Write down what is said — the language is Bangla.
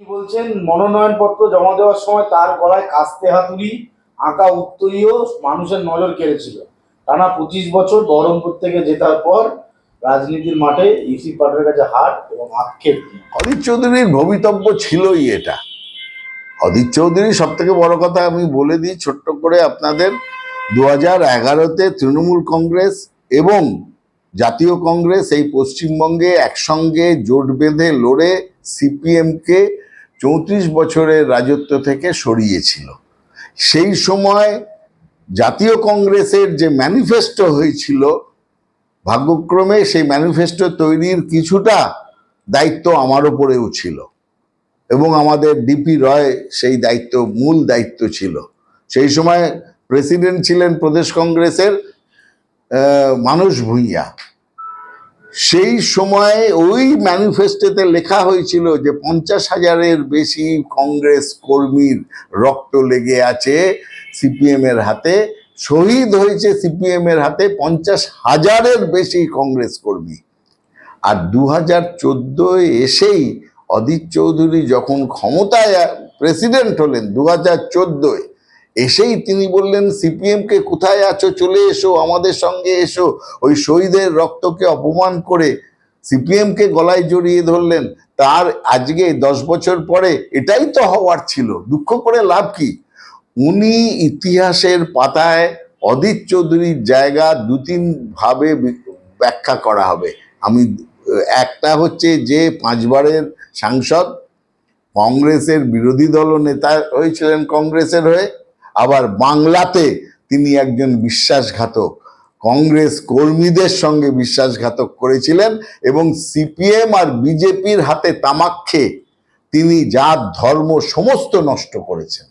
বলছেন? মনোনয়নপত্র জমা দেওয়ার সময় তার গলায় কাস্তে হাতুড়ি, আঁকা উত্তরীয় মানুষের নজর কেড়েছিল। টানা পঁচিশ বছর বহরমপুর থেকে জেতার পর রাজনীতির মাঠে ইসি পাটের কাছে হার এবং আক্ষেপ অদিত চৌধুরীর ভবিতব্য ছিলই এটা। অদিত চৌধুরী সব থেকে বড় কথা আমি বলে দিই, ছোট্ট করে আপনাদের দু হাজার এগারোতে তৃণমূল কংগ্রেস এবং জাতীয় কংগ্রেস এই পশ্চিমবঙ্গে একসঙ্গে জোট বেঁধে লড়ে সিপিএমকে চৌত্রিশ বছরের রাজত্ব থেকে সরিয়েছিল। সেই সময় জাতীয় কংগ্রেসের যে ম্যানিফেস্টো হয়েছিল, ভাগ্যক্রমে সেই ম্যানিফেস্টো তৈরির কিছুটা দায়িত্ব আমার ওপরেও ছিল এবং আমাদের ডিপি রয় সেই দায়িত্ব, মূল দায়িত্ব ছিল। সেই সময় প্রেসিডেন্ট ছিলেন প্রদেশ কংগ্রেসের মানস ভূঁইয়া। সেই সময়ে ওই ম্যানিফেস্টোতে লেখা হয়েছিল যে পঞ্চাশ হাজারের বেশি কংগ্রেস কর্মীর রক্ত লেগে আছে সিপিএম এর হাতে। শহীদ হয়েছে সিপিএম এর হাতে পঞ্চাশ হাজারের বেশি কংগ্রেস কর্মী। আর দু হাজার চোদ্দোয় এসেই অদিত চৌধুরী যখন ক্ষমতায় প্রেসিডেন্ট হলেন দু হাজার চোদ্দোয় এসেই তিনি বললেন সিপিএমকে কোথায় আছো? চলে এসো, আমাদের সঙ্গে এসো। ওই শহীদের রক্তকে অপমান করে সিপিএমকে গলায় জড়িয়ে ধরলেন। তার আজকে দশ বছর পরে এটাই তো হওয়ার ছিল। দুঃখ করে লাভ কি? উনি ইতিহাসের পাতায় অদিত চৌধুরীর জায়গা দু তিন ভাবে ব্যাখ্যা করা হবে। আমি, একটা হচ্ছে যে পাঁচবারের সাংসদ, কংগ্রেসের বিরোধী দল নেতা হয়েছিলেন কংগ্রেসের হয়ে। আবার বাংলাতে তিনি একজন বিশ্বাসঘাতক। কংগ্রেস কর্মীদের সঙ্গে বিশ্বাসঘাতক করেছিলেন এবং সিপিএম আর বিজেপির হাতে তামাক খেয়ে তিনি জাত, ধর্ম সমস্ত নষ্ট করেছেন।